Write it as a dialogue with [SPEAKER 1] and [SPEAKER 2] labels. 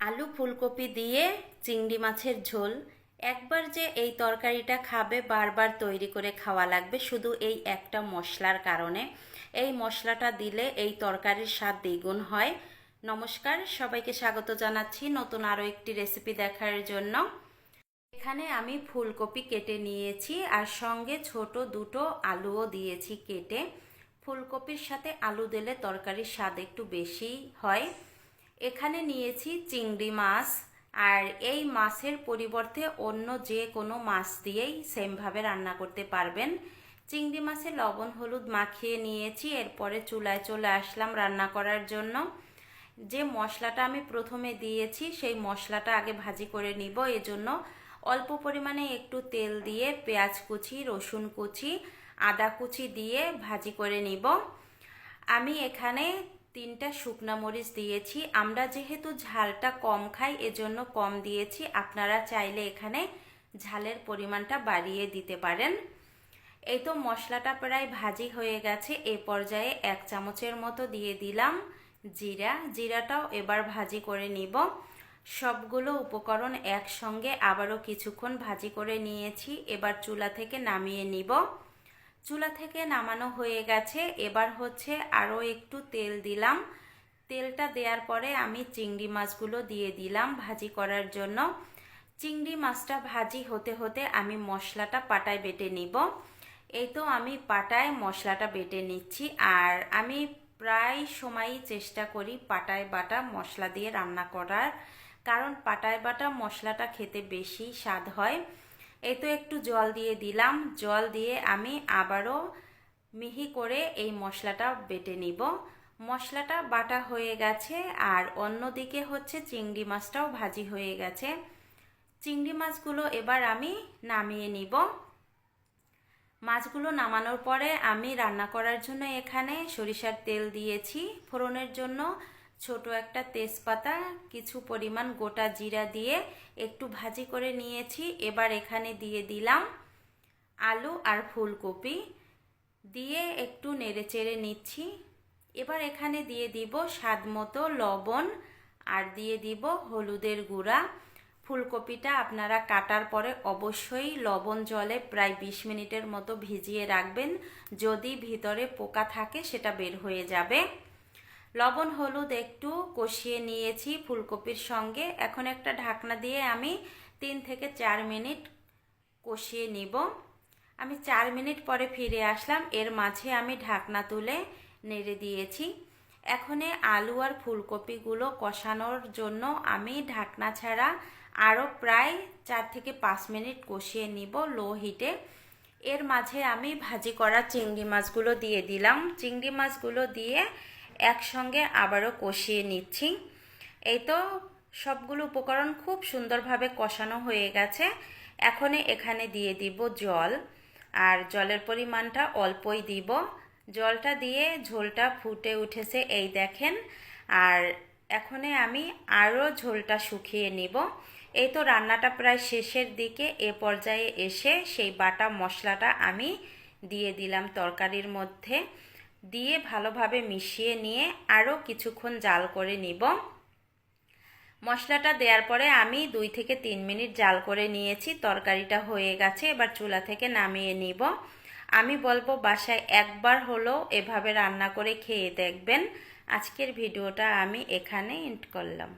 [SPEAKER 1] আলু ফুলকপি দিয়ে চিংড়ি মাছের ঝোল। একবার যে এই তরকারিটা খাবে, বারবার তৈরি করে খাওয়া লাগবে শুধু এই একটা মশলার কারণে। এই মশলাটা দিলে এই তরকারির স্বাদ দ্বিগুণ হয়। নমস্কার, সবাইকে স্বাগত জানাচ্ছি নতুন আরও একটি রেসিপি দেখার জন্য। এখানে আমি ফুলকপি কেটে নিয়েছি আর সঙ্গে ছোট দুটো আলুও দিয়েছি কেটে। ফুলকপির সাথে আলু দিলে তরকারির স্বাদ একটু বেশি হয়। এখানে নিয়েছি চিংড়ি মাছ, আর এই মাছের পরিবর্তে অন্য যে কোনো মাছ দিয়েই সেমভাবে রান্না করতে পারবেন। চিংড়ি মাছে লবণ, হলুদ মাখিয়ে নিয়েছি, এরপরে চুলায় চলে আসলাম রান্না করার জন্য। যে মশলাটা আমি প্রথমে দিয়েছি, সেই মশলাটা আগে ভাজি করে নিব। এজন্য অল্প পরিমাণে একটু তেল দিয়ে পেঁয়াজ কুচি, রসুন কুচি, আদা কুচি দিয়ে ভাজি করে নিব। আমি এখানে তিনটা শুকনা মরিচ দিয়েছি। আমরা যেহেতু ঝালটা কম খাই, এজন্য কম দিয়েছি। আপনারা চাইলে এখানে ঝালের পরিমাণটা বাড়িয়ে দিতে পারেন। এই তো মশলাটা প্রায় ভাজি হয়ে গেছে। এ পর্যায়ে এক চামচের মতো দিয়ে দিলাম জিরা। জিরাটাও এবার ভাজি করে নিব। সবগুলো উপকরণ একসঙ্গে আবারও কিছুক্ষণ ভাজি করে নিয়েছি। এবার চুলা থেকে নামিয়ে নিব। চুলা থেকে নামানো হয়ে গেছে। এবার হচ্ছে আরও একটু তেল দিলাম। তেলটা দেওয়ার পরে আমি চিংড়ি মাছগুলো দিয়ে দিলাম ভাজি করার জন্য। চিংড়ি মাছটা ভাজি হতে হতে আমি মশলাটা পাটায় বেটে নিব। এই তো আমি পাটায় মশলাটা বেটে নিচ্ছি। আর আমি প্রায় সময়ই চেষ্টা করি পাটায় বাটা মশলা দিয়ে রান্না করার। কারণ পাটায় বাটা মশলাটা খেতে বেশি স্বাদ হয়। এই তো একটু জল দিয়ে দিলাম। জল দিয়ে আমি আবারও মিহি করে এই মশলাটা বেটে নিব। মশলাটা বাটা হয়ে গেছে আর অন্যদিকে হচ্ছে চিংড়ি মাছটাও ভাজি হয়ে গেছে। চিংড়ি মাছগুলো এবার আমি নামিয়ে নিব। মাছগুলো নামানোর পরে আমি রান্না করার জন্য এখানে সরিষার তেল দিয়েছি। ফোড়নের জন্য ছোট একটা তেজপাতা, কিছু পরিমাণ গোটা জিরা দিয়ে একটু ভাজি করে নিয়েছি। এবার এখানে দিয়ে দিলাম আলু আর ফুলকপি। দিয়ে একটু নেড়েচেড়ে নিচ্ছি। এবার এখানে দিয়ে দিব স্বাদ মতো লবণ আর দিয়ে দিব হলুদের গুঁড়া। ফুলকপিটা আপনারা কাটার পরে অবশ্যই লবণ জলে প্রায় বিশ মিনিটের মতো ভিজিয়ে রাখবেন। যদি ভিতরে পোকা থাকে, সেটা বের হয়ে যাবে। লবণ, হলুদ একটু কষিয়ে নিয়েছি ফুলকপির সঙ্গে। এখন একটা ঢাকনা দিয়ে আমি তিন থেকে চার মিনিট কষিয়ে নিব। আমি চার মিনিট পরে ফিরে আসলাম। এর মাঝে আমি ঢাকনা তুলে নেড়ে দিয়েছি। এখনে আলু আর ফুলকপিগুলো কষানোর জন্য আমি ঢাকনা ছাড়া আরও প্রায় চার থেকে পাঁচ মিনিট কষিয়ে নিব লো হিটে। এর মাঝে আমি ভাজি করা চিংড়ি মাছগুলো দিয়ে দিলাম। চিংড়ি মাছগুলো দিয়ে একসঙ্গে আবারও কষিয়ে নিচ্ছি। এই তো সবগুলো উপকরণ খুব সুন্দরভাবে কষানো হয়ে গেছে। এখন এখানে দিয়ে দিব জল। আর জলের পরিমাণটা অল্পই দিব। জলটা দিয়ে ঝোলটা ফুটে উঠেছে এই দেখেন। আর এখনে আমি আরও ঝোলটা শুকিয়ে নিব। এই তো রান্নাটা প্রায় শেষের দিকে এ পর্যায়ে এসে সেই বাটা মশলাটা আমি দিয়ে দিলাম তরকারির মধ্যে। দিয়ে ভালোভাবে মিশিয়ে নিয়ে আরও কিছুক্ষণ জাল করে নিব। মশলাটা দেওয়ার পরে আমি দুই থেকে তিন মিনিট জাল করে নিয়েছি। তরকারিটা হয়ে গেছে, এবার চুলা থেকে নামিয়ে নিব। আমি বলব বাসায় একবার হলো এভাবে রান্না করে খেয়ে দেখবেন। আজকের ভিডিওটা আমি এখানে এন্ড করলাম।